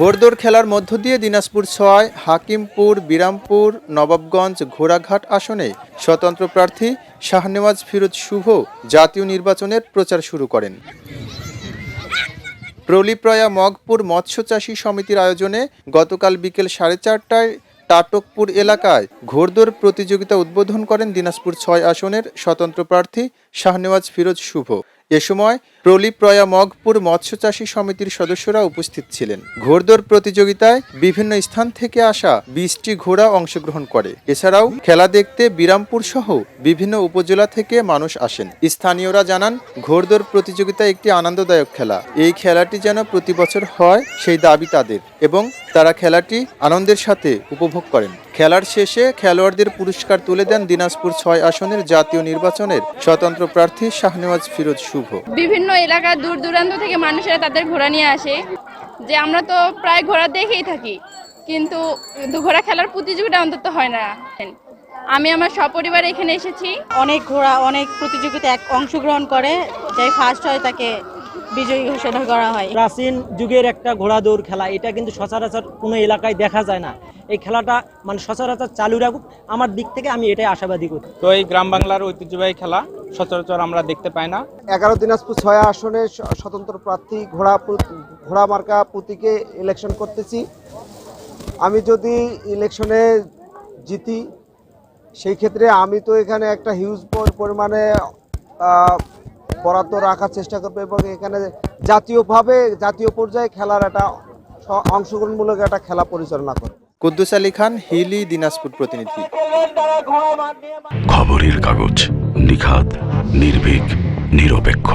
ঘোড়দৌড় খেলার মধ্য দিয়ে দিনাজপুর ছয়, হাকিমপুর, বিরামপুর, নবাবগঞ্জ, ঘোড়াঘাট আসনে স্বতন্ত্র প্রার্থী শাহনেওয়াজ ফিরোজ শুভ জাতীয় নির্বাচনের প্রচার শুরু করেন। প্রলিপ্রয়া মগপুর মৎস্য চাষী সমিতির আয়োজনে গতকাল বিকেল সাড়ে চারটায় টাটকপুর এলাকায় ঘোড়দৌড় প্রতিযোগিতা উদ্বোধন করেন দিনাজপুর ছয় আসনের স্বতন্ত্র প্রার্থী শাহনেওয়াজ ফিরোজ শুভ। এ সময় প্রলিপ্রয়া মগপুর মৎস্য চাষী সমিতির সদস্যরা উপস্থিত ছিলেন। ঘোড়দৌড় প্রতিযোগিতায় বিভিন্ন স্থান থেকে আসা বিশটি ঘোড়া অংশগ্রহণ করে। এছাড়াও খেলা দেখতে বিরামপুর সহ বিভিন্ন উপজেলা থেকে মানুষ আসেন। স্থানীয়রা জানান ঘোড়দৌড় প্রতিযোগিতা একটি আনন্দদায়ক খেলা। এই খেলাটি যেন প্রতি বছর হয়, সেই দাবি তাদের এবং তারা খেলাটি আনন্দের সাথে উপভোগ করেন। খেলার শেষে খেলোয়াড়দের পুরস্কার তুলে দেন দিনাজপুর ছয় আসনের জাতীয় নির্বাচনের স্বতন্ত্র প্রার্থী শাহনেওয়াজ ফিরোজ শুভ। বিভিন্ন এলাকার দূর দূরান্ত থেকে মানুষেরা তাদের ঘোড়া নিয়ে আসে। যে আমরা তো প্রায় ঘোড়া দেখেই থাকি কিন্তু ঘোড়া খেলার প্রতিযোগিতা অন্তত হয় না। আমি আমার সপরিবার এখানে এসেছি। অনেক ঘোড়া অনেক প্রতিযোগিতায় এক অংশগ্রহণ করে যে ফার্স্ট হয় তাকে বিজয়ী ঘোষণা করা হয়। প্রাচীন যুগের একটা ঘোড়া দৌড় খেলা এটা কিন্তু সচরাচর কোনো এলাকায় দেখা যায় না। এই খেলাটা মানে সচরাচর চালু রাখুক। আমার দিক থেকে আমি এটাই আশাবাদী করি। তো এই গ্রাম বাংলার ঐতিহ্যবাহী খেলা সচরাচর আমরা দেখতে পাই না। এগারো দিনাজপুর ছয় আসনে স্বতন্ত্র প্রার্থী ঘোড়া ঘোড়া মার্কা প্রতীকে ইলেকশন করতেছি। আমি যদি ইলেকশনে জিতি সেই ক্ষেত্রে আমি তো এখানে একটা হিউজ পরিমাণে বরাদ্দ রাখার চেষ্টা করবে এবং এখানে জাতীয়ভাবে জাতীয় পর্যায়ে খেলার একটা অংশগ্রহণমূলক একটা খেলা পরিচালনা করবে কুদ্দুস আলী খান হিলি দিনাজপুর প্রতিনিধি। খবরের কাগজ নিখাত নির্ভীক নিরপেক্ষ।